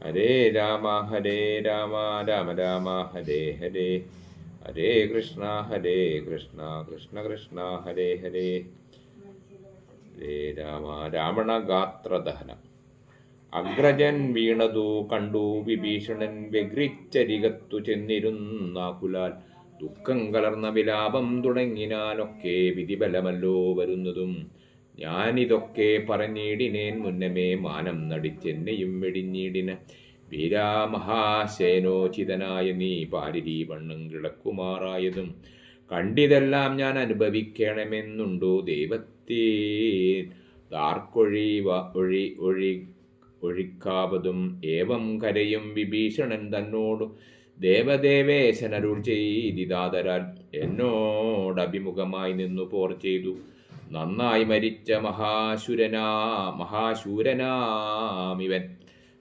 ഹരേ രാമ ഹരേ രാമ രാമ രാമ ഹരേ ഹരേ. ഹരേ കൃഷ്ണ ഹരേ കൃഷ്ണ കൃഷ്ണ കൃഷ്ണ ഹരേ ഹരേ. ഹരേ രാമ രാവണഗാത്രദഹനം അഗ്രജൻ വീണതു കണ്ടു വിഭീഷണൻ വ്യഗ്രിച്ചരികത്തു ചെന്നിരുന്നാകുലാൽ ദുഃഖം കലർന്ന വിലാപം തുടങ്ങിനാലൊക്കെ വിധിബലമല്ലോ വരുന്നതും ഞാനിതൊക്കെ പറഞ്ഞിടിനേൻ മുന്നമേ മാനം നടിച്ചെന്നെയും വെടിഞ്ഞിടിന. വീരാമഹാസേനോചിതനായ നീ പാരിരി വണ്ണം കിടക്കുമാറായതും കണ്ടിതെല്ലാം ഞാൻ അനുഭവിക്കണമെന്നുണ്ടോ ദൈവത്തേ? ദാർക്കൊഴി ഒഴി ഒഴി ഒഴിക്കാവതും ഏവം കരയും വിഭീഷണൻ തന്നോടു ദേവദേവേശനരുൾ ചെയ്തിതാതരാൽ എന്നോടഭിമുഖമായി നിന്നു പോർ ചെയ്തു. നന്നായി മരിച്ച മഹാശുരനാ മഹാശൂരനാമിവൻ.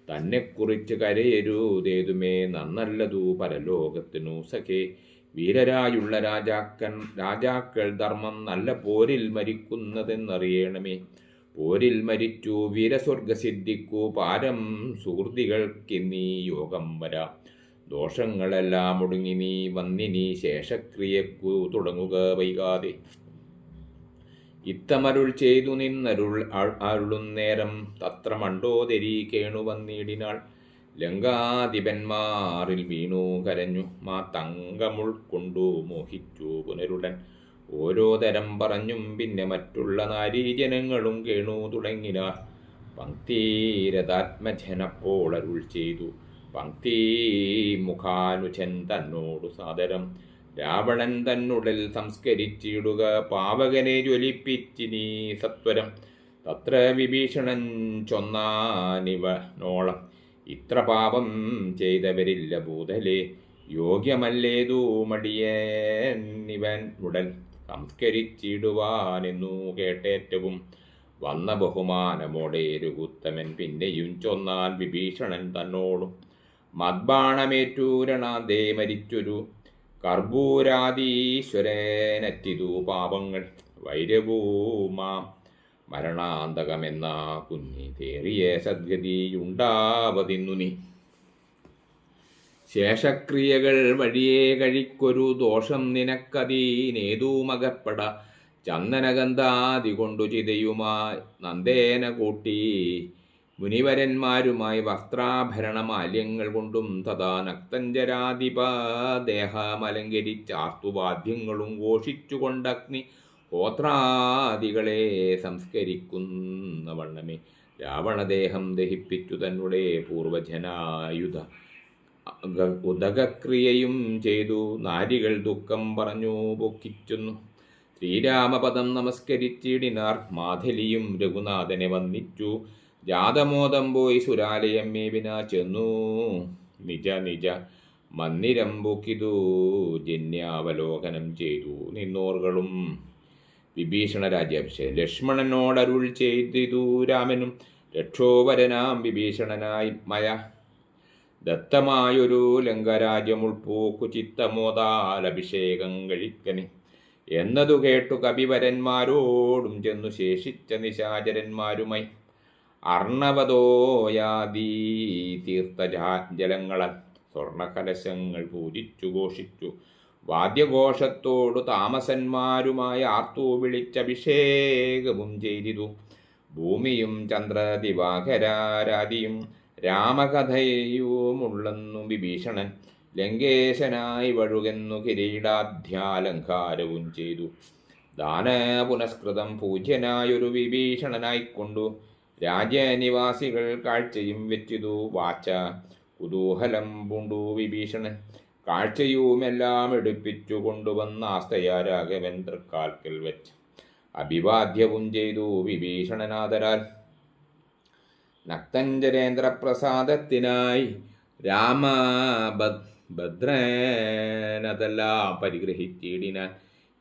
തന്നെക്കുറിച്ച് കരയരുതേതുമേ നന്നല്ലതു പരലോകത്തിനു സഖേ. വീരരായുള്ള രാജാക്കൻ രാജാക്കൾ ധർമ്മം നല്ല പോരിൽ മരിക്കുന്നതെന്നറിയണമേ. പോരിൽ മരിച്ചു വീരസ്വർഗസിദ്ധിക്കു പാരം സുഹൃതികൾക്കിന്നീ യോഗം വരാം. ദോഷങ്ങളെല്ലാം ഒടുങ്ങി നീ വന്നിനി ശേഷക്രിയക്കു തുടങ്ങുക വൈകാതെ. ഇത്തമരുൾ ചെയ്തു നിന്നരുൾ അരുളുന്നേരം തത്ര മണ്ടോദരി കേണു ലങ്കാധിപന്മാറിൽ വീണു കരഞ്ഞു. മാ തങ്കമുൾ കൊണ്ടു മോഹിച്ചു പുനരുടൻ. ഓരോ തരം പറഞ്ഞും പിന്നെ മറ്റുള്ള നാരീജനങ്ങളും കേണു തുടങ്ങിനാർ പങ്ക്തിരഥാത്മജനപ്പോൾ അരുൾ ചെയ്തു. പങ്ക്തി മുഖാനുജൻ തന്നോടു സാദരം. രാവണൻ തന്നുടൽ സംസ്കരിച്ചിടുക പാവകനെ ജ്വലിപ്പിച്ചിനി സത്വരം. തത്ര വിഭീഷണൻ ചൊന്നാനിവ നോളം ഇത്ര പാപം ചെയ്തവരില്ല ഭൂതലേ. യോഗ്യമല്ലേതു മടിയനിവൻ ഉടൻ സംസ്കരിച്ചിടുവാനെന്നു കേട്ടേറ്റവും വന്ന ബഹുമാനമോടെ രഘുത്തമൻ പിന്നെയും ചൊന്നാൻ വിഭീഷണൻ തന്നോടും മദ്ബാണമേറ്റൂരണാദേ മരിച്ചൊരു കർപ്പൂരാദീശ്വരനറ്റിതു പാപങ്ങൾ വൈരഭൂമാം മരണാന്തകമെന്ന കുഞ്ഞി. തേറിയ സദ്ഗതിയുണ്ടാവതിന്നു നീ ശേഷക്രിയകൾ വഴിയേ കഴിക്കൊരു ദോഷം നിനക്കതീനേതുമകപ്പെട ചന്ദനഗന്ധാതി കൊണ്ടു ചിതയുമായി നന്ദേന കൂട്ടി. മുനിവരന്മാരുമായി വസ്ത്രാഭരണ മാല്യങ്ങൾ കൊണ്ടും തഥാ നക്തഞ്ചരാധിപ ദേഹമലങ്കരിച്ചാർത്തുവാദ്യങ്ങളും ഘോഷിച്ചുകൊണ്ടഗ്നി ഹോത്രാദികളെ സംസ്കരിക്കുന്ന വണ്ണമേ രാവണദേഹം ദഹിപ്പിച്ചു തന്നെ പൂർവജനായുധ. ഉദകക്രിയയും ചെയ്തു. നാരികൾ ദുഃഖം പറഞ്ഞു പൊക്കിച്ചുന്നു ശ്രീരാമപദം നമസ്കരിച്ചിടിനാർ. മാധലിയും രഘുനാഥനെ വന്നിച്ചു ജാതമോദം പോയി സുരാലയം മേവിന ചെന്നു. നിജ നിജ മന്ദിരം പൊക്കിതു. ജന്യാവലോകനം ചെയ്തു നിന്നോർകളും. വിഭീഷണ രാജ്യാഭിഷേകം ലക്ഷ്മണനോടരുൾ ചെയ്തിതു രാമനും. രക്ഷോവരനാം വിഭീഷണനായി മയ. ദത്തമായൊരു ലങ്കരാജ്യം ഉൾപ്പൂക്കു ചിത്തമോതാൽ അഭിഷേകം കഴിക്കനി എന്നതു കേട്ടു കവിവരന്മാരോടും ചെന്നു ശേഷിച്ച നിശാചരന്മാരുമായി. അർണവതോയാദീ തീർത്ഥജലങ്ങളാൽ സ്വർണകലശങ്ങൾ പൂജിച്ചു ഘോഷിച്ചു. വാദ്യഘോഷത്തോടു താമസന്മാരുമായി ആർത്തു വിളിച്ചഭിഷേകവും ചെയ്തിതു. ഭൂമിയും ചന്ദ്രദിവാകരാരാതിയും രാമകഥയുമുള്ളെന്നു വിഭീഷണൻ ലങ്കേശനായി വഴുകെന്നു കിരീടാധ്യാലങ്കാരവും ചെയ്തു. ദാന പുനസ്കൃതം പൂജ്യനായൊരു വിഭീഷണനായിക്കൊണ്ടു. രാജ്യനിവാസികൾ കാഴ്ചയും വെച്ചിതു വാച്ച. കുതൂഹലം പൂണ്ടു വിഭീഷണൻ. കാഴ്ചയുമെല്ലാം എടുപ്പിച്ചു കൊണ്ടുവന്ന ആസ്തയാ രാഘവൻ തൃക്കാൽക്കൽ വെച്ച് അഭിവാദ്യവും ചെയ്തു വിഭീഷണനാദരാൽ. നക്തഞ്ചരേന്ദ്രപ്രസാദത്തിനായി രാമ ഭദ്രനതെല്ലാം പരിഗ്രഹിച്ചിടിനാൻ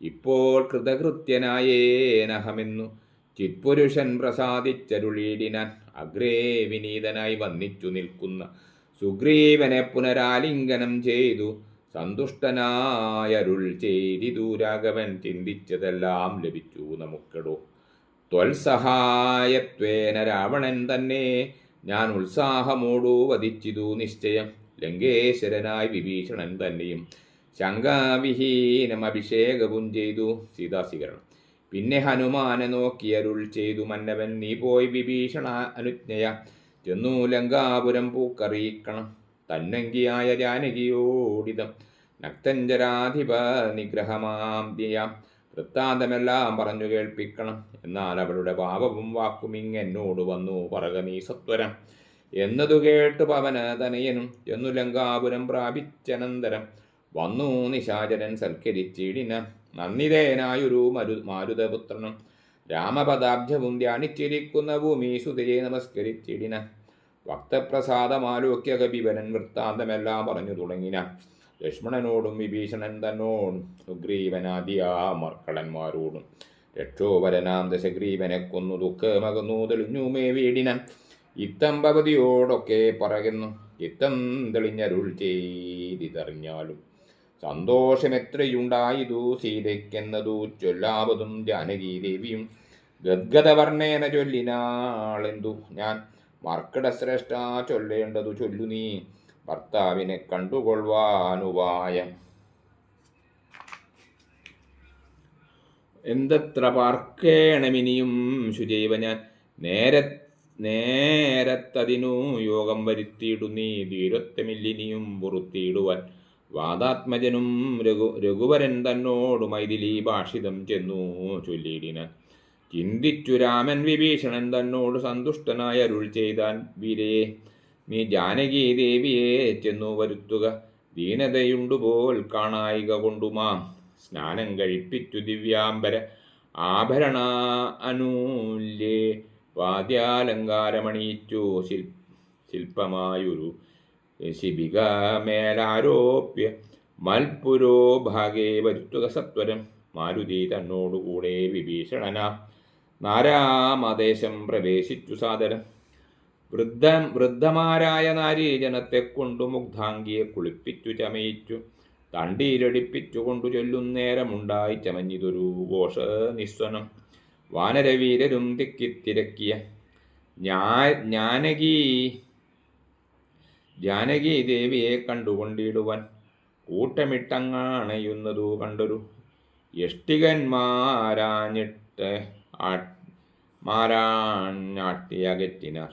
ഇപ്പോൾ കൃതകൃത്യനായേനഹമെന്നു ചിത്പുരുഷൻ പ്രസാദിച്ചരുളിയിടിനാൻ അഗ്രേ വിനീതനായി വന്നിച്ചു നിൽക്കുന്ന സുഗ്രീവനെ പുനരാലിംഗനം ചെയ്തു സന്തുഷ്ടനായരുൾ ചെയ്തിതു രാഘവൻ ചിന്തിച്ചതെല്ലാം ലഭിച്ചു നമുക്കെടോ. ത്വൽസഹായത്വേന രാവണൻ തന്നെ ഞാൻ ഉത്സാഹമോടു വധിച്ചിതു നിശ്ചയം. ലങ്കേശ്വരനായി വിഭീഷണൻ തന്നെയും ശങ്കാവിഹീനം അഭിഷേകവും ചെയ്തു. സീതാസ്വീകരണം പിന്നെ ഹനുമാനെ നോക്കി അരുൾ ചെയ്തു മന്നവൻ നീ പോയി വിഭീഷണ അനുജ്ഞയ. ചെന്നു ലങ്കാപുരം പൂക്കറിയിക്കണം. തന്നങ്കിയായ ജാനകിയോടിതം. നക്തഞ്ചരാധിപ നിഗ്രഹമാം ദിയാം. വൃത്താന്തമെല്ലാം പറഞ്ഞു കേൾപ്പിക്കണം. എന്നാൽ അവളുടെ പാപവും വാക്കും ഇങ്ങെന്നോട് വന്നു. പറക നീ സത്വരം. എന്നതു കേട്ട് പവന തനയനും. ചെന്നു ലങ്കാപുരം പ്രാപിച്ചനന്തരം. വന്നു നിശാചരൻ സൽക്കരിച്ചിടിന. നന്ദിതേനായൊരു മരു മാരുതപുത്രനും രാമപദാബ്ജവും ധ്യാനിച്ചിരിക്കുന്ന ഭൂമി സുതിരെ നമസ്കരിച്ചിടിന. ഭക്തപ്രസാദമാലോക്യ കപിവനൻ വൃത്താന്തമെല്ലാം പറഞ്ഞു തുടങ്ങിന. ലക്ഷ്മണനോടും വിഭീഷണൻ തന്നോടും സുഗ്രീവനാദിയാ മർക്കടന്മാരോടും രക്ഷോപരനാം ദശഗ്രീവനെ കൊന്നു ദുഃഖമകന്നു തെളിഞ്ഞുമേ വീടിനൻ ഇത്തം ഭവതിയോടൊക്കെ പറയുന്നു ഇത്തം തെളിഞ്ഞരുൾ ചെയ്തിതറിഞ്ഞാലും സന്തോഷമെത്രയുണ്ടായതു? സീതയ്ക്കെന്നതു ചൊല്ലാവതും ജാനകീദേവിയും. ദേവിയും ഗദ്ഗതവർണേന ചൊല്ലിനാളെന്തു? ഞാൻ മർക്കടശ്രേഷ്ഠ ചൊല്ലേണ്ടതു ചൊല്ലു നീ. ഭർത്താവിനെ കണ്ടുകൊള്ളുവാനുപായം. എന്തത്ര പാർക്കേണമിനിയും ശുചൈവ ഞാൻ നേരെ നേരത്തതിനു യോഗം വരുത്തിയിടുന്നീ ധീരത്വമില്ലിനിയും പുറത്തിയിടുവാൻ വാദാത്മജനും രഘു രഘുവരൻ തന്നോട് മൈഥിലി ഭാഷിതം ചെന്നു ചൊല്ലിയിടിന ചിന്തിച്ചു രാമൻ വിഭീഷണൻ തന്നോട് സന്തുഷ്ടനായ അരുൾ ചെയ്താൻ വീരയെ നീ ജാനകി ദേവിയെ ചെന്നു വരുത്തുക. ദീനതയുണ്ടുപോൽ കാണായിക കൊണ്ടുമാം. സ്നാനം കഴിപ്പിച്ചു ദിവ്യാംബര ആഭരണ അനൂല്യേ. വാദ്യാലങ്കാരമണിയിച്ചു ശിൽ ശില്പമായൊരു ശിബിക മേലാരോപ്യ മൽപുരോ ഭാഗേ വരുത്തുക സത്വരം. മാരുതി തന്നോടുകൂടെ വിഭീഷണന. നാരാമദേശം പ്രവേശിച്ചു സാദരം. വൃദ്ധ വൃദ്ധമാരായ നാരീജനത്തെ കൊണ്ടു മുഗ്ധാംഗിയെ കുളിപ്പിച്ചു ചമയിച്ചു. തണ്ടിയിലടിപ്പിച്ചു കൊണ്ടു ചൊല്ലുന്നേരമുണ്ടായി ചമഞ്ഞിതൊരു ഘോഷ നിസ്വനം. വാനരവീരരും തിക്കിത്തിരക്കിയ ഞാ ജ്ഞാനകി ജാനകി ദേവിയെ കണ്ടുകൊണ്ടിടുവാൻ കൂട്ടമിട്ടങ്ങാണയുന്നതു കണ്ടൊരു യഷ്ടികന്മാരാഞ്ഞിട്ട് മാരാഞ്ഞാട്ടിയകറ്റിനർ.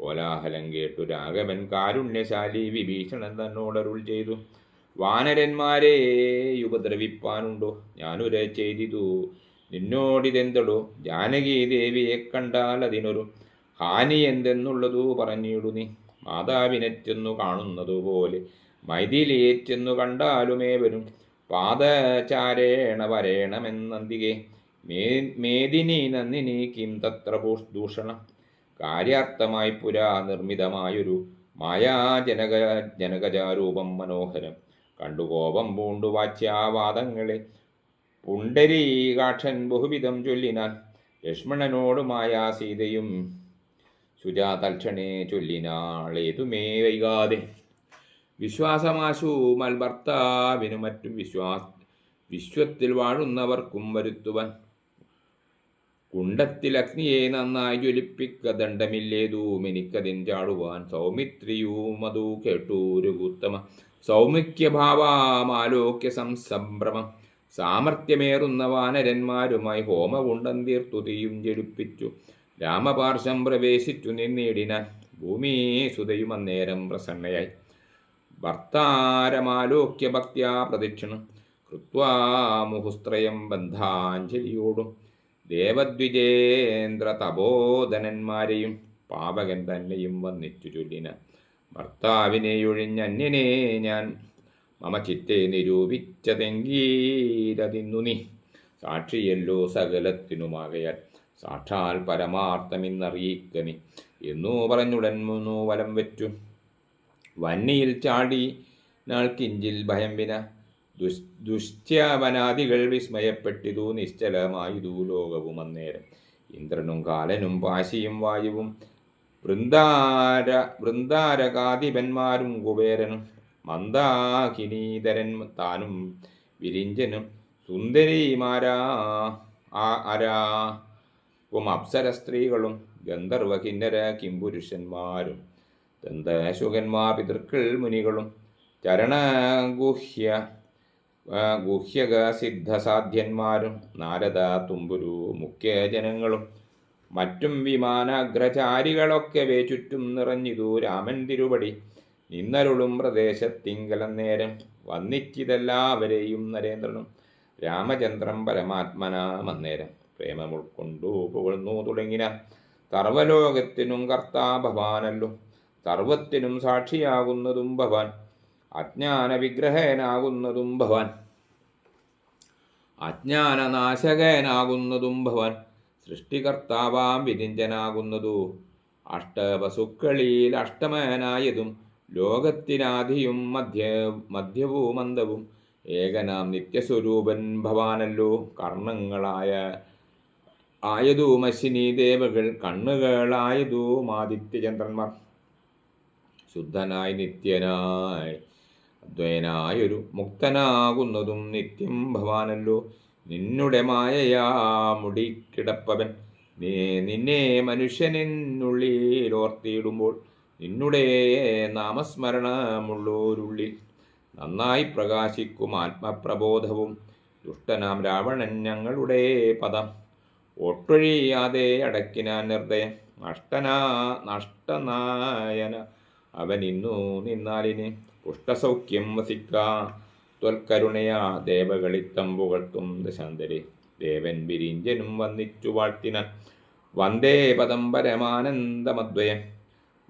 കോലാഹലം കേട്ടു രാഘവൻ കാരുണ്യശാലി വിഭീഷണൻ തന്നോടരുൾ ചെയ്തു. വാനരന്മാരെ ഉപദ്രവിപ്പാനുണ്ടോ? ഞാനൊരു ചെയ്തിതു. നിന്നോടിതെന്തടോ? ജാനകി ദേവിയെ കണ്ടാൽ അതിനൊരു ഹാനി എന്തെന്നുള്ളതു പറഞ്ഞിടു മാതാവിനെ ചെന്നു കാണുന്നതുപോലെ മൈതിലേറ്റെന്നു കണ്ടാലുമേവരും പാദചാരേണ വരേണമെന്നന്തികെ. മേ മേദിനി നന്ദിനി കിം തത്ര ദൂഷണം കാര്യാർത്ഥമായി പുരാ നിർമ്മിതമായൊരു മായാജനക ജനകജാരൂപം മനോഹരം. കണ്ടു കോപം പൂണ്ടു വാച്യാവാദങ്ങളെ. പുണ്ടരീകാക്ഷൻ ബഹുവിധം ചൊല്ലിനാൽ. ലക്ഷ്മണനോടുമായ സീതയും സുജാതൽക്ഷണേ ചൊല്ലിനാളേതുമേ വൈകാതെ വിശ്വാസമാശു മൽഭർത്താവിനു മറ്റും വിശ്വാസ വിശ്വത്തിൽ വാഴുന്നവർക്കും വരുത്തുവാൻ. കുണ്ടത്തിൽ അഗ്നിയെ നന്നായി ജ്വലിപ്പിക്ക ദണ്ഡമില്ലേതും എനിക്കതിൻ ചാടുവാൻ. സൗമിത്രിയും അതു കേട്ടു രഘുത്തമ സൗമിക്യഭാവാമാലോക്യ സംസംഭ്രമം. സാമർഥ്യമേറുന്ന വാനരന്മാരുമായി ഹോമകുണ്ടം തീർത്തു തീയും ജടിപ്പിച്ചു. രാമപാർശ്വം പ്രവേശിച്ചു നിന്നിടിനാൻ ഭൂമി സുതയും അന്നേരം പ്രസന്നയായി. ഭർത്താരമാലോക്യ ഭക്തിയാ പ്രദക്ഷിണം. കൃത്വാ മുഹുസ്ത്രയം ബന്ധാഞ്ജലിയോടും ദേവദ്വിജേന്ദ്ര തപോധനന്മാരെയും പാപകൻ തന്നെയും വന്നിച്ചു ചൊല്ലിന. ഭർത്താവിനെ ഒഴിഞ്ഞന്യനെ ഞാൻ മമ ചിത്തെ നിരൂപിച്ചതെങ്കീരതിന്നു നീ. സാക്ഷിയല്ലോ സകലത്തിനുമാകയാൽ. സാക്ഷാൽ പരമാർത്ഥമിന്നറിയിക്ക നീ എന്നു പറഞ്ഞുടൻ മൂന്നു വലം വെച്ചു. വന്നിയിൽ ചാടി നാൾ കിഞ്ചിൽ ഭയം വിന. ദുഷ് ദുഷ്ട്യവനാദികൾ വിസ്മയപ്പെട്ടിതു. നിശ്ചലമായതു ലോകവും അന്നേരം. ഇന്ദ്രനും കാലനും വാശിയും വായുവും. വൃന്ദാര വൃന്ദാരകാധിപന്മാരും കുബേരനും. മന്ദാകിനീധരൻ താനും വിരിഞ്ചനും. സുന്ദരിമാരാ ആ അരാ. ഉം അപ്സര സ്ത്രീകളും ഗന്ധർവഹിന്നര കിംപുരുഷന്മാരും. ദന്തശുഖന്മാർ പിതൃക്കൾ മുനികളും ചരണഗുഹ്യ ഗുഹ്യക സിദ്ധസാധ്യന്മാരും നാരദ തുമ്പുരു മുഖ്യ ജനങ്ങളും മറ്റും വിമാനാഗ്രചാരികളൊക്കെ ചുറ്റും നിറഞ്ഞിതു രാമൻ തിരുപടി നിന്നരുളും പ്രദേശത്തിങ്കലം നേരം വന്നിച്ചിതെല്ലാവരെയും നരേന്ദ്രനും രാമചന്ദ്രം പരമാത്മനാമന്നേരം പ്രേമം ഉൾക്കൊണ്ടു പുകഴ്ന്നു തുടങ്ങിന. സർവലോകത്തിനും കർത്താ ഭവാനല്ലോ. സർവത്തിനും സാക്ഷിയാകുന്നതും ഭവാൻ. അജ്ഞാന വിഗ്രഹനാകുന്നതും ഭവാൻ. അജ്ഞാനനാശകനാകുന്നതും ഭവാൻ. സൃഷ്ടികർത്താവാം വിരിഞ്ചനാകുന്നതു അഷ്ടവസുക്കളിൽ അഷ്ടമനായതും ലോകത്തിനാധിയും മധ്യ മധ്യവും മന്ദവും ഏകനാം നിത്യസ്വരൂപൻ ഭവാനല്ലോ. കർണങ്ങളായ ആയതും അശ്വിനി ദേവകൾ കണ്ണുകളായതും ആദിത്യചന്ദ്രന്മാർ ശുദ്ധനായി നിത്യനായി അദ്വയനായൊരു മുക്തനാകുന്നതും നിത്യം ഭവാനല്ലോ. നിന്നുടെ മായയാ മുടിക്കിടപ്പവൻ. നിന്നെ മനുഷ്യനെന്നുള്ളിലോർത്തിയിടുമ്പോൾ നിന്നുടെ നാമസ്മരണമുള്ളോരുള്ളിൽ നന്നായി പ്രകാശിക്കും ആത്മപ്രബോധവും ദുഷ്ടനാം രാവണൻ ഞങ്ങളുടെ പദം. ഒട്ടൊഴിയാതെ അടക്കിനാൻ നിർദ്ദയം നഷ്ടനാ നഷ്ടനായന അവൻ ഇന്നു നിന്നാലിന് പുഷ്ടസൗഖ്യം വസിക്ക. ത്വൽക്കരുണയാ ദേവകളിത്തമ്പുകൾക്കും ദശാന്തരെ. ദേവൻ വിരിഞ്ചനും വന്നിച്ചു വാഴ്ത്തിനാൻ. വന്ദേ പദം പരമാനന്ദമദ്വയം.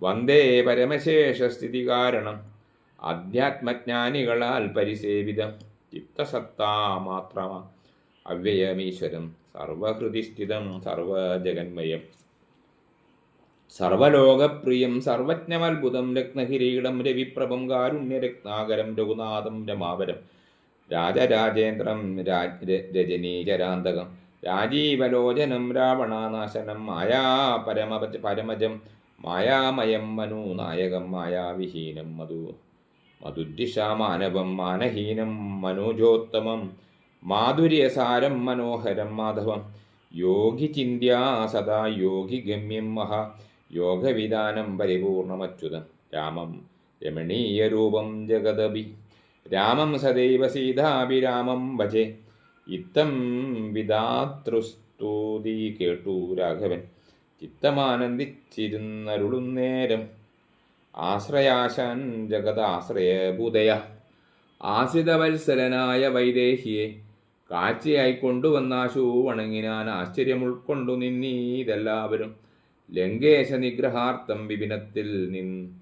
വന്ദേ പരമശേഷസ്ഥിതി കാരണം. അധ്യാത്മജ്ഞാനികളാൽ പരിസേവിതം. ചിത്തസത്താ മാത്രമ. അവ്യയമീശ്വരം. സർവഹൃദിസ്ഥിതം സർവജഗന്മയം. സർവലോകപ്രിയം സർവജ്ഞമത്ഭുതം രത്നകിരീടം രവിപ്രഭം കാരുണ്യരത്നാകരം രഘുനാഥം രമാവരം രാജരാജേന്ദ്രം രജനീചരാന്തകം രാജീവലോചനം രാവണാനാശനം മായാ പരമ പരമജം മായാമയം മനു നായകം മായാവിഹീനം മധു മധുദ്ദിഷാമാനവം മാനഹീനം മനോജോത്തമം മാധുര്യസാരം മനോഹരം മാധവം. യോഗി ചിന്യാ സദാ യോഗി ഗമ്യം മഹ. യോഗവിധാനം പരിപൂർണമച്യുതം. രാമം രമണീയരൂപം ജഗദപി. രാമം സദൈവ സീതാഭിരാമം ഭജെ. ഇത്തം വിധാതൃസ്തുതി കേട്ടു രാഘവൻ. ചിത്തമാനന്ദിച്ചിരുന്നരുളും നേരം. ആശ്രയാശാൻ ജഗദാശ്രയഭൂതയ ആശ്രിതവത്സലനായ വൈദേഹിയെ കാഴ്ചയായി കൊണ്ടുവന്നാശു വണങ്ങിനാൻ ആശ്ചര്യം ഉൾക്കൊണ്ടു നിന്നീതെല്ലാവരും ലങ്കേശ നിഗ്രഹാർത്ഥം വിപിനത്തിൽ നിൻ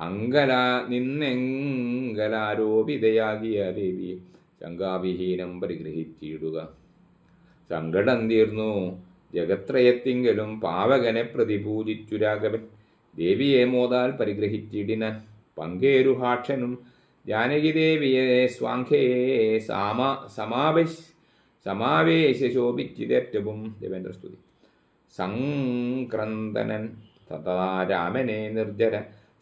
അങ്കല നിന്നെങ്കലാരോപിതയാകിയ ദേവി ശങ്കാവിഹീനം പരിഗ്രഹിച്ചിടുക. സങ്കടം തീർന്നു. ജഗത്രയത്തിങ്കലും പാവകനെ പ്രതിപൂജിച്ചു രാഘവൻ. ദേവിയെ മോതാൽ പരിഗ്രഹിച്ചിടിന പങ്കേരുഹാക്ഷനും ജാനകിദേവിയെ സ്വാംഖ്യയെ സാമ സമാവേശ സമാവേശ ശോഭിച്ചിതേറ്റവും. ദേവേന്ദ്രസ്തുതി സംക്രന്ദനൻ തഥാ രാമനെ നിർജര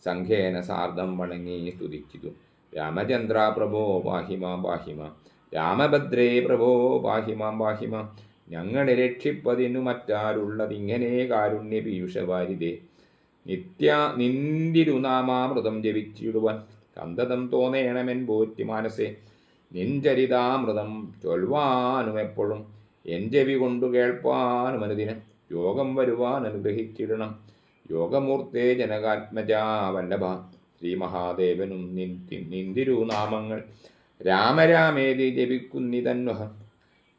സംഘേന സാർദ്ധം വണങ്ങി സ്തുതിച്ചിതു. രാമചന്ദ്ര പ്രഭോ പാഹിമാം പാഹിമാം രാമഭദ്രേ പ്രഭോ പാഹിമാം പാഹിമാം ഞങ്ങളെ രക്ഷിപ്പതിനു മറ്റാരുള്ളതിങ്ങനെ കാരുണ്യ പീയൂഷവാരിതേ നിത്യ നിന്തിരുനാമാമൃതം ജപിച്ചിടുവാൻ സന്തതം തോന്നേണമെൻ പോറ്റി മാനസേ നിഞ്ചരിതാമൃതം ചൊൽവാനും എപ്പോഴും എൻ ചെവി കൊണ്ടു കേൾപ്പാനും അനുദിനം യോഗം വരുവാൻ അനുഗ്രഹിച്ചിടണം. യോഗമൂർത്തേ ജനകാത്മജാ വല്ലഭ ശ്രീ മഹാദേവനും നിൻ നിന്തിരുനാമങ്ങൾ. രാമരാമേതി ത്വൽപാദ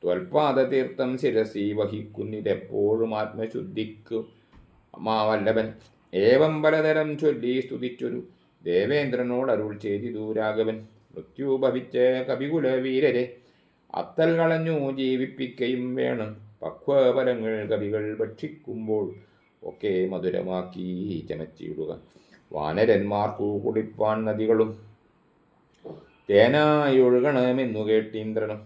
ത്വൽപാദതീർത്ഥം ശിരസി വഹിക്കുന്നിതെപ്പോഴും ആത്മശുദ്ധിക്കു മാവല്ലഭൻ ഏവം പലതരം ചൊല്ലി സ്തുതിച്ചൊരു ദേവേന്ദ്രനോട് അരുൾ ചെയ്തിതു രാഘവൻ മൃത്യു ഭവിച്ച കവികുല വീരരെ അത്തൽ കളഞ്ഞു ജീവിപ്പിക്കയും വേണം. പക്വഫലങ്ങൾ കവികൾ ഭക്ഷിക്കുമ്പോൾ ഒക്കെ മധുരമാക്കി ചമച്ചിടുക വാനരന്മാർക്കു കുടിപ്പാൻ നദികളും തേനായൊഴുകണമെന്നു കേട്ടീന്ദ്രനും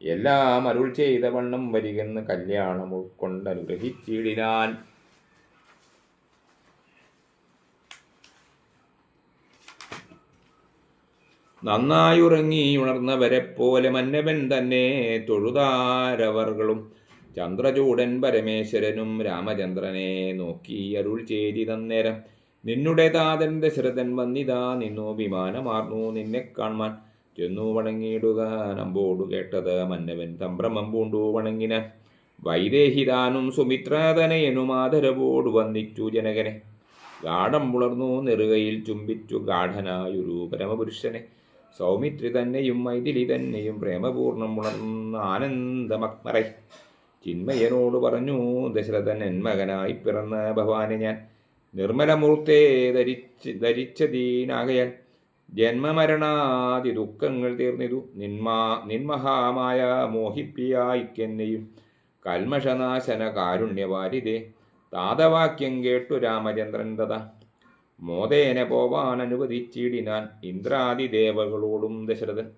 എല്ലാം അരുൾ ചെയ്ത വണ്ണം വരികെന്ന് കല്യാണം ഉൾക്കൊണ്ട് നന്നായുറങ്ങി ഉണർന്നവരെ പോലെ മന്നവൻ തന്നെ തൊഴുതാരവർകളും ചന്ദ്രചൂടൻ പരമേശ്വരനും രാമചന്ദ്രനെ നോക്കി അരുൾ ചെയ്തി തന്നേരം നിന്നുടെ താതൻ ദശരഥൻ വന്നിതാ നിന്നു വിമാനമാർന്നു നിന്നെ കാൺമാൻ ചെന്നു വണങ്ങിയിടുക നമ്പോടു കേട്ടത് മന്നവൻ തമ്പ്രമം പൂണ്ടു വണങ്ങിന. വൈദേഹിതാനും സുമിത്രാതനയനും ആദരവോട് വന്നിച്ചു ജനകനെ. ഗാഠം പുളർന്നു നെറുകയിൽ ചുംബിച്ചു ഗാഠനായൊരു പരമപുരുഷനെ. സൗമിത്രി തന്നെയും മൈഥിലി തന്നെയും പ്രേമപൂർണം ഉണർന്ന ആനന്ദമക്മറൈ ചിന്മയനോട് പറഞ്ഞു ദശരഥൻ എന്മകനായി മകനായി പിറന്ന ഭവാനെ ഞാൻ നിർമ്മലമൂർത്തെ ധരിച്ച് ധരിച്ചതീനാകയാൽ ജന്മമരണാതി ദുഃഖങ്ങൾ തീർന്നിതു. നിന്മാ നിന്മഹാമായ മോഹിപ്പിയായിക്കെന്നെയും കൽമഷനാശന കാരുണ്യവാരിതേ താതവാക്യം കേട്ടു രാമചന്ദ്രൻ തഥ മോദേന പോവാൻ അനുവദിച്ചിടിനാൻ ഇന്ദ്രാദിദേവകളോടും ദശരഥൻ.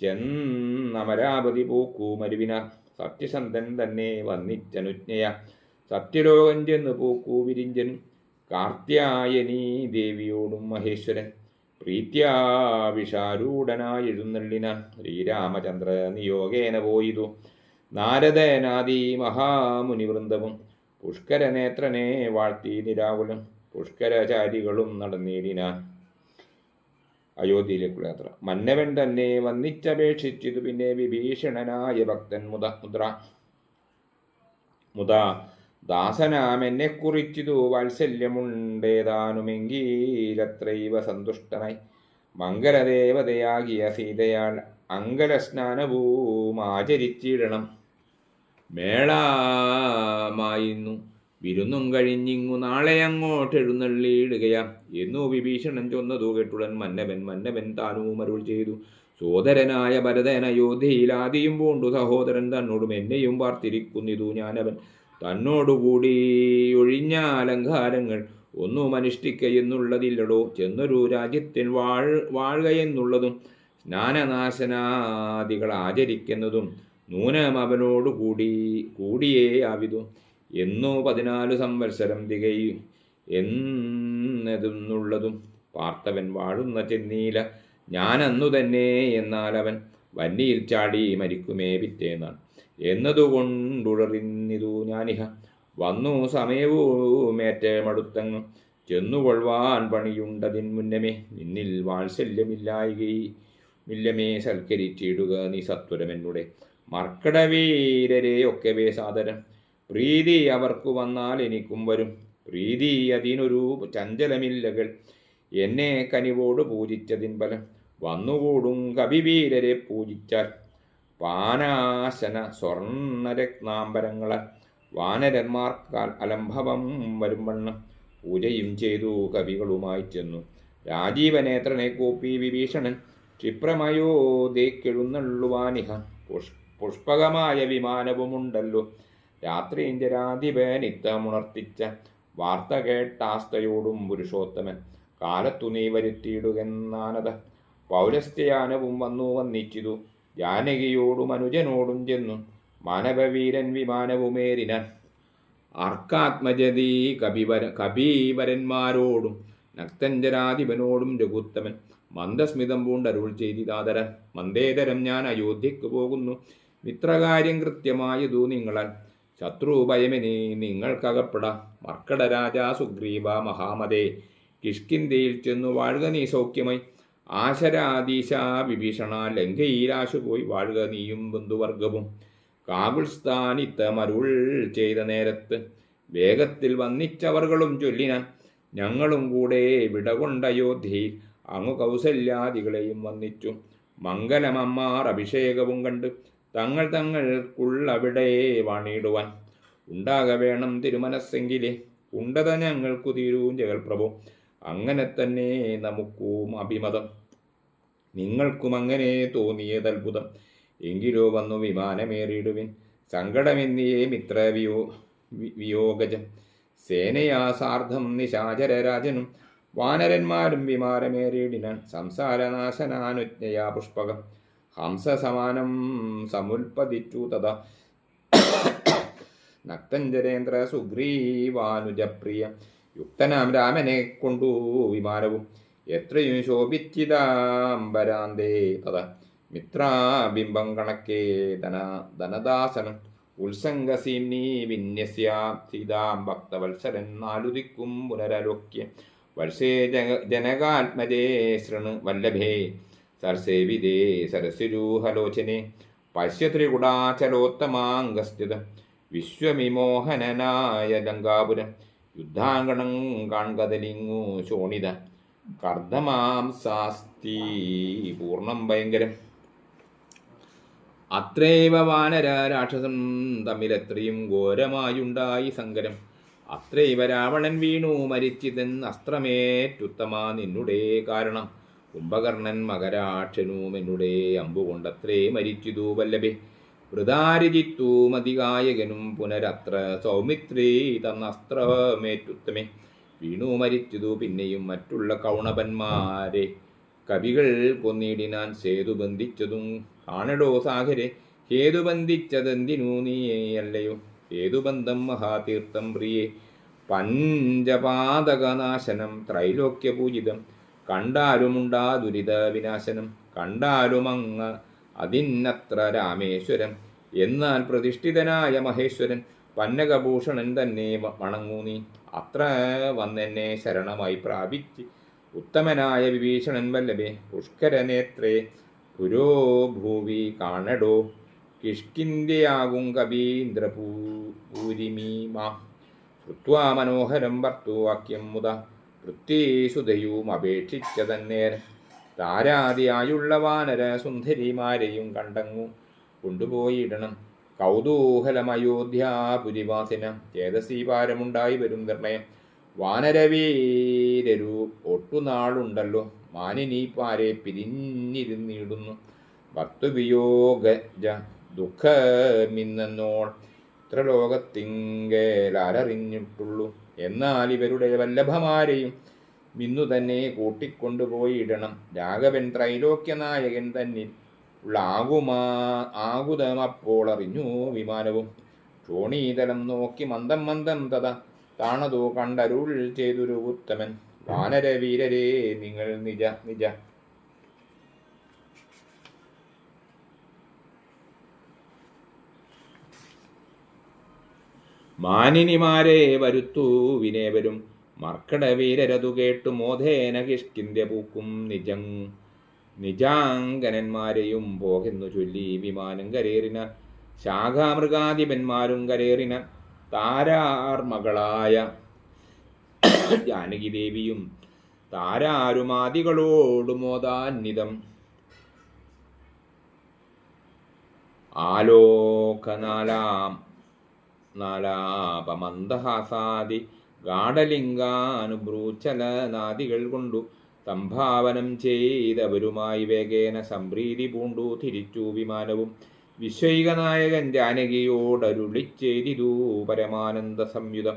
ചെന്നമരാപതി പൂക്കൂമരുവിന സത്യസന്ധൻ തന്നെ വന്നിച്ചനുജ്ഞയ. സത്യലോകം ചെന്ന് പൂക്കൂ വിരിഞ്ചൻ കാർത്യായനീ ദേവിയോടും മഹേശ്വരൻ. പ്രീത്യാ വിഷാരൂഢനായി എഴുന്നള്ളിനാൻ ശ്രീരാമചന്ദ്ര നിയോഗേന പോയിതു. നാരദനാദി മഹാമുനിവൃന്ദവും പുഷ്കരനേത്രനെ വാഴ്ത്തി നിരാകുലം. പുഷ്കരചാരികളും നടന്നിടിനാൻ അയോധ്യയിലേക്കുള്ള യാത്ര. മന്നവൻ തന്നെ വന്നിച്ചപേക്ഷിച്ചതു പിന്നെ വിഭീഷണനായ ഭക്തൻ മുത മുദ്ര. മുത ദാസനാം എന്നെ കുറിച്ചിതു വാത്സല്യമുണ്ടേതാനുമെങ്കിലത്രൈവ സന്തുഷ്ടനായി. മംഗലദേവതയാകിയ സീതയാൾ അങ്കലസ്നാനവും ആചരിച്ചിടണം. മേളമായിരുന്നു വിരുന്നും കഴിഞ്ഞിങ്ങു നാളെ അങ്ങോട്ട് എഴുന്നള്ളിയിടുകയാ എന്നു വിഭീഷണൻ ചൊന്നതു കേട്ടുടൻ മന്നവൻ മന്നവൻ താനും അരുൾ ചെയ്തു. സോദരനായ ഭരതൻ അയോധ്യയിൽ ആദിയും പൂണ്ടു സഹോദരൻ തന്നോടും എന്നെയും പാർത്തിരിക്കുന്നിതു ഞാനവൻ. തന്നോടുകൂടി ഒഴിഞ്ഞ അലങ്കാരങ്ങൾ ഒന്നും അനുഷ്ഠിക്കയെന്നുള്ളതില്ലടോ ചെന്നൊരു രാജ്യത്തിൽ വാഴ് വാഴുകയെന്നുള്ളതും സ്നാനനാശനാദികൾ ആചരിക്കുന്നതും നൂനം അവനോടുകൂടി കൂടിയേ ആവിതു. എന്നോ പതിനാല് സംവത്സരം തികയും എന്നതെന്നുള്ളതും പാർത്തവൻ വാഴുന്ന ചെന്നീല ഞാനന്നു തന്നെ എന്നാൽ അവൻ വന്നിയിൽ ചാടി മരിക്കുമേ പിറ്റേന്നാണ് എന്നതുകൊണ്ടുഴറിഞ്ഞിതു ഞാനിഹ. വന്നു സമയവുമേറ്റമടുത്തങ്ങ് ചെന്നുകൊള്ളുവാൻ പണിയുണ്ടതിൻ മുന്നമേ നിന്നിൽ വാത്സല്യമില്ലായികയില്ലമേ സൽക്കരിച്ചിടുക നീ സത്വരമെന്നുടെ. മർക്കടവീരരെ ഒക്കവേ സാദരം. പ്രീതി അവർക്ക് വന്നാൽ എനിക്കും വരും. പ്രീതി അതിനൊരു ചഞ്ചലമില്ലകൾ. എന്നെ കനിവോട് പൂജിച്ചതിൻ ബലം വന്നുകൂടും കവിവീരരെ പൂജിച്ചാൽ. പാനാശന സ്വർണരത്നാംബരങ്ങളാൽ വാനരന്മാർക്കാൽ അലംഭവം വരും വണ്ണം പൂജയും ചെയ്തു കവികളുമായി ചെന്നു. രാജീവനേത്രനെ കൂപ്പി വിഭീഷണൻ ക്ഷിപ്രമയോ ദേക്കെഴുന്നള്ളുവാനിഹ പുഷ് പുഷ്പകമായ വിമാനവുമുണ്ടല്ലോ. രാത്രിഞ്ചരാധിപൻ ഇത്തമുണർത്തിച്ച വാർത്ത കേട്ടാസ്തയോടും പുരുഷോത്തമൻ കാലത്തു നീ വരുത്തിയിടുകെന്നാനത പൗരസ്ത്യാനവും വന്നു വന്നിച്ചിതു. ജാനകിയോടും അനുജനോടും ചെന്നു മാനവവീരൻ വിമാനവുമേറിനാൻ അർക്കാത്മജതി കപിവര കപീവരന്മാരോടും നക്തഞ്ചരാധിപനോടും രഘുത്തമൻ മന്ദസ്മിതം പൂണ്ടരുൾ ചെയ്തിതാതരൻ മന്ദേതരം ഞാൻ അയോധ്യയ്ക്ക് പോകുന്നു. മിത്രകാര്യം കൃത്യമായതു നിങ്ങളാൽ ശത്രുഭയമിനി നിങ്ങൾക്കകപ്പെടാം. മർക്കട രാജാ സുഗ്രീവ മഹാമതേ കിഷ്കിന്തിയിൽ ചെന്നു വാഴുക നീ സൗഖ്യമായി. ആശരാധീശ വിഭീഷണ ലങ്കയിലാശു പോയി വാഴുക നീയും ബന്ധുവർഗവും കാകുൽസ്ഥാനിത്തമരുൾ ചെയ്ത നേരത്ത് വേഗത്തിൽ വന്നിച്ചവർകളും ചൊല്ലിനാൻ ഞങ്ങളും കൂടെ വിടകൊണ്ട അയോധ്യയിൽ അങ്ങു കൗസല്യാദികളെയും വന്നിച്ചു. മംഗലമമ്മാർ അഭിഷേകവും കണ്ട് തങ്ങൾ തങ്ങൾക്കുള്ളവിടെ വാണിയിടുവാൻ ഉണ്ടാക വേണം തിരുമനസ്സെങ്കിലേ. ഉണ്ടത ഞങ്ങൾക്കു തീരൂം ജഗൽപ്രഭു അങ്ങനെ തന്നെ നമുക്കും അഭിമതം. നിങ്ങൾക്കും അങ്ങനെ തോന്നിയതത്ഭുതം എങ്കിലോ വന്നു വിമാനമേറിയിടുവിൻ. സങ്കടമെന്നിയേ മിത്രവിയോ വിയോ വിയോഗജം സേനയാ സാർദ്ധം നിശാചരരാജനും. വാനരന്മാരും വിമാനമേറിയിടിനാൻ. സംസാരനാശനാനുജ്ഞയാ പുഷ്പകം. ഹംസസമാനം സമുൽപതിച്ചു തഥ. നക്തഞ്ജരേന്ദ്ര സുഗ്രീവാനുജപ്രിയ യുക്തനാം രാമനെ കൊണ്ടു വിമാനവും എത്രയും ശോഭിച്ചിതാംബരാന്തേ തഥ. മിത്രാബിംബം കണക്കേ ധന ധനദാസനം ഉത്സംഗസീംനീ വിന്യസ്യ സീതാം ഭക്തവത്സരൻ നാലുദിക്കും പുനരലോക്യ വത്സേ ജന ജനകാത്മജേ ശൃണു വല്ലഭേ സർസേവിതേ സരസിരൂഹലോചനെ പശ്യ ത്രികുടാചലോത്തമാംഗസ്ഥിത വിശ്വമിമോഹനനായ ലങ്കാപുരം യുദ്ധാങ്കണം കാൺകതലിങ്ങു ശോണിത. കർദ്ദമാംസാസ്തി പൂർണം ഭയങ്കരം. അത്രൈവ വാനര രാക്ഷസം തമ്മിലത്രയും ഘോരമായുണ്ടായി സങ്കരം. അത്രൈവ രാവണൻ വീണു മരിച്ചിതെന്ന് അസ്ത്രമേറ്റുത്തമാ നിന്നുടേ കാരണം. കുംഭകർണൻ മകരാക്ഷനും എന്നുടെ അമ്പുകൊണ്ടത്രേ മരിച്ചിതു വല്ലഭേ. വൃതാരിജിത്തു മതികായകനും പുനരത്ര സൗമിത്രീ തന്നസ്ത്രമേറ്റുത്തമേ. വീണു മരിച്ചതു പിന്നെയും മറ്റുള്ള കൗണപന്മാരെ. കവികൾ കൊന്നിടിനാൻ സേതു ബന്ധിച്ചതും. കാണടോ സാഗരെ ഹേതു ബന്ധിച്ചതെന്തിനു നീയല്ലയോ ഹേതുബന്ധം മഹാതീർത്ഥം പ്രിയേ? പഞ്ചപാതകനാശനം ത്രൈലോക്യപൂജിതം. കണ്ടാലുമുണ്ടാ ദുരിത വിനാശനം കണ്ടാലുമങ്ങ് അതിന്നത്ര രാമേശ്വരൻ എന്നാൽ പ്രതിഷ്ഠിതനായ മഹേശ്വരൻ പന്നകഭൂഷണൻ തന്നെ വണങ്ങൂ നീ. അത്ര വന്നെന്നെ ശരണമായി പ്രാപിച്ച് ഉത്തമനായ വിഭീഷണൻ വല്ലഭേ പുഷ്കരനേത്രേ പുരോ ഭൂവി കാണടോ. കിഷ്കിന്ധ്യയാകും കവീന്ദ്രപൂരിമീമാ ശ്രുവാ മനോഹരം ഭർത്തുവാക്യം മുത. പൃഥ്വീസുതയും അപേക്ഷിച്ച തന്നേർ താരാതിയായുള്ള വാനര സുന്ദരിമാരെയും കണ്ടങ്ങു കൊണ്ടുപോയിടണം. കൗതൂഹലമയോധ്യാപുരിവാസിന ചേതസീപാരമുണ്ടായി വരും നിർണയം. വാനരവീരരു ഒട്ടുനാളുണ്ടല്ലോ. മാനിനീപ്പാരെ പിരിഞ്ഞിരുന്നിടുന്നു. ഭക്തുവിയോഗ ദുഃഖമിന്നോൾ ഇത്ര ലോകത്തിങ്കലാലറിഞ്ഞിട്ടുള്ളൂ എന്നാൽ ഇവരുടെ വല്ലഭമാരെയും മിന്നു തന്നെ കൂട്ടിക്കൊണ്ടുപോയിടണം. രാഘവൻ ത്രൈലോക്യനായകൻ തന്നിൽ ഉള്ള ആകുമാ ആകുതമപ്പോൾ അറിഞ്ഞു വിമാനവും. ക്ഷോണീതലം നോക്കി മന്ദം മന്ദം തഥ താണതോ കണ്ടരുൾ ചെയ്തൊരു ഉത്തമൻ വാനരവീരരേ നിങ്ങൾ നിജ നിജ. മാനിനിമാരെ വരുത്തു വിനേവരും മർക്കടവീരരതു കേട്ടു മോധേന കിഷ്കിന്റെ പൂക്കും നിജം. നിജാങ്കനന്മാരെയും പോകെന്നു ചൊല്ലി വിമാനം കരേറിന. ശാഖാമൃഗാധിപന്മാരും കരേറിന. താരാർമകളായ ജാനകി ദേവിയും താരാരുമാദികളോടുമോദാന്വിതം ആലോകനാലാം നാലാപമന്ദഹാസാദി ഗാഠലിംഗാനുബ്രൂച്ചലനാദികൾ കൊണ്ടു സംഭാവനം ചെയ്തവരുമായി വേഗേന സംപ്രീതി പൂണ്ടു തിരിച്ചു വിമാനവും വിശ്വൈകനായകൻ ജാനകിയോടരുളി ചെയ്തിതു പരമാനന്ദ സംയുതം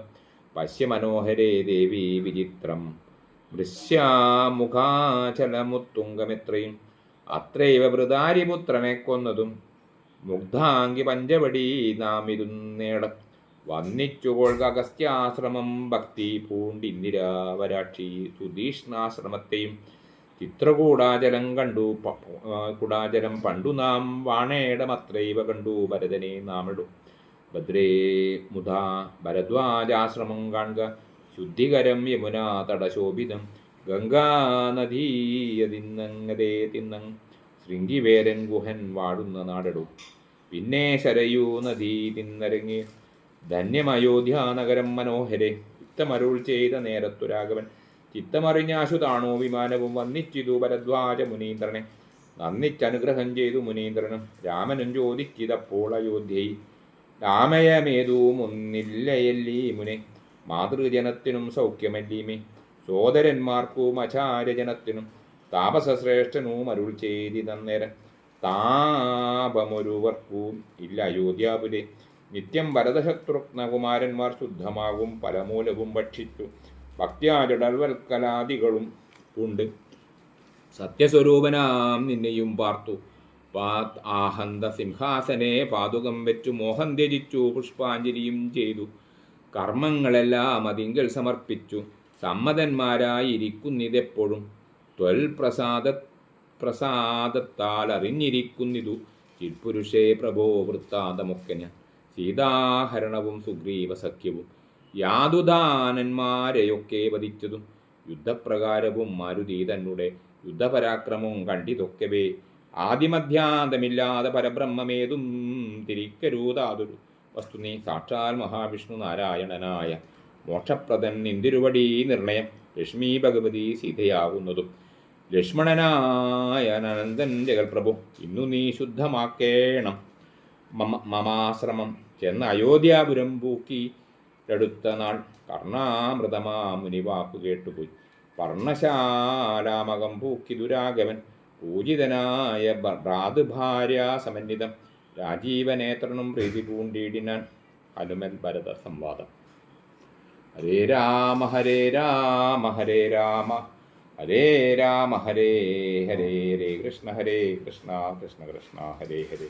പശ്യമനോഹരേ ദേവി വിചിത്രം. ദൃശ്യാമുഖാചലമുത്തുങ്കമെത്രയും അത്രൈവ വൃതാരിപുത്രനെ കൊന്നതും മുഗ്ധാംഗി പഞ്ചവടി നാം വന്നിച്ചുകൊള്ളുക അഗസ്ത്യാശ്രമം. ഭക്തി പൂണ്ടിന്ദിരാവരാക്ഷി സുധീഷ്ണാശ്രമത്തെയും ചിത്രകൂടാചലം കണ്ടു. കൂടാചലം പണ്ടു നാം വാണേടമത്രൈവ കണ്ടു. ഭരതനെ നാമിടു ഭദ്രേ മുധാ ഭരദ്വാജാശ്രമം കാണുക. ശുദ്ധികരം യമുനാ തടശോഭിതം. ഗംഗാനദീയതിന്നങ്ങതേ തിന്നങ് ശൃംഗിവേരൻ ഗുഹൻ വാടുന്ന നാടടു. പിന്നെ ശരയൂ നദീ തിന്നരങ്ങി. ധന്യമയോധ്യാനഗരം മനോഹരെ. ചിത്തമരുൾ ചെയ്ത നേരത്തു രാഘവൻ ചിത്തമറിഞ്ഞാശു താണോ വിമാനവും വന്നിച്ചിതു ഭരദ്വാജ മുനീന്ദ്രനെ. നന്ദിച്ചനുഗ്രഹം ചെയ്തു മുനീന്ദ്രനും രാമനും ചോദിച്ചിതപ്പോൾ അയോധ്യയിൽ രാമയമേതും ഒന്നില്ലയല്ലീ മുനെ മാതൃജനത്തിനും സൗഖ്യമല്ലീമേ സോദരന്മാർക്കും അചാര്യജനത്തിനും താപസശ്രേഷ്ഠനും അരുൾ ചെയ്തി തന്നേരം താപമൊരുവർക്കും ഇല്ല അയോധ്യാപുരെ. നിത്യം ഭരതശത്രുഘ്നകുമാരന്മാർ ശുദ്ധമാകും പലമൂലവും ഭക്ഷിച്ചു. ഭക്തിയാചടൽവൽക്കലാദികളും ഉണ്ട്. സത്യസ്വരൂപനാം നിന്നെയും പാർത്തു. പാത് ആഹന്ത സിംഹാസനെ പാതുകം വെച്ചു മോഹം ത്യജിച്ചു പുഷ്പാഞ്ജലിയും ചെയ്തു. കർമ്മങ്ങളെല്ലാം അതിങ്കൽ സമർപ്പിച്ചു. സമ്മതന്മാരായിരിക്കുന്നിതെപ്പോഴും. ത്വൽ പ്രസാദ പ്രസാദത്താൽ അറിഞ്ഞിരിക്കുന്നിതു ചിൽപുരുഷേ പ്രഭോ വൃത്താന്തമൊക്കെ ഞാൻ സീതാഹരണവും സുഗ്രീവ സഖ്യവും യാതുദാനന്മാരെയൊക്കെ വധിച്ചതും യുദ്ധപ്രകാരവും മാരുതി തന്നെ യുദ്ധപരാക്രമവും കണ്ടിതൊക്കവേ. ആദിമധ്യാന്തമില്ലാതെ പരബ്രഹ്മമേതും തിരിക്കരൂതാതൊരു വസ്തു നീ സാക്ഷാൽ മഹാവിഷ്ണു നാരായണനായ മോക്ഷപ്രദൻ നിന്തിരുവടി നിർണയം ലക്ഷ്മി ഭഗവതി സീതയാകുന്നതും ലക്ഷ്മണനായ അനന്തൻ ജഗൽപ്രഭു ഇന്നു നീ ശുദ്ധമാക്കേണം. മമ മമാശ്രമം ചെന്ന് അയോധ്യാപുരം പൂക്കി എടുത്ത നാൾ കർണാമൃതമാ മുനി വാക്കു കേട്ടുപോയി. പർണശാലാമകം പൂക്കി ദുരാഗവൻ പൂജിതനായ ഭ്രാതൃഭാര്യ സമന്വിതം രാജീവനേത്രനും പ്രീതി പൂണ്ടിയിടിനാൻ ഹനുമൻ ഭരത സംവാദം ഹരേ രാമ ഹരേ രാമ ഹരേ രാമ ഹരേ രാമ ഹരേ ഹരേ ഹരേ കൃഷ്ണ ഹരേ കൃഷ്ണ കൃഷ്ണ കൃഷ്ണ ഹരേ ഹരേ.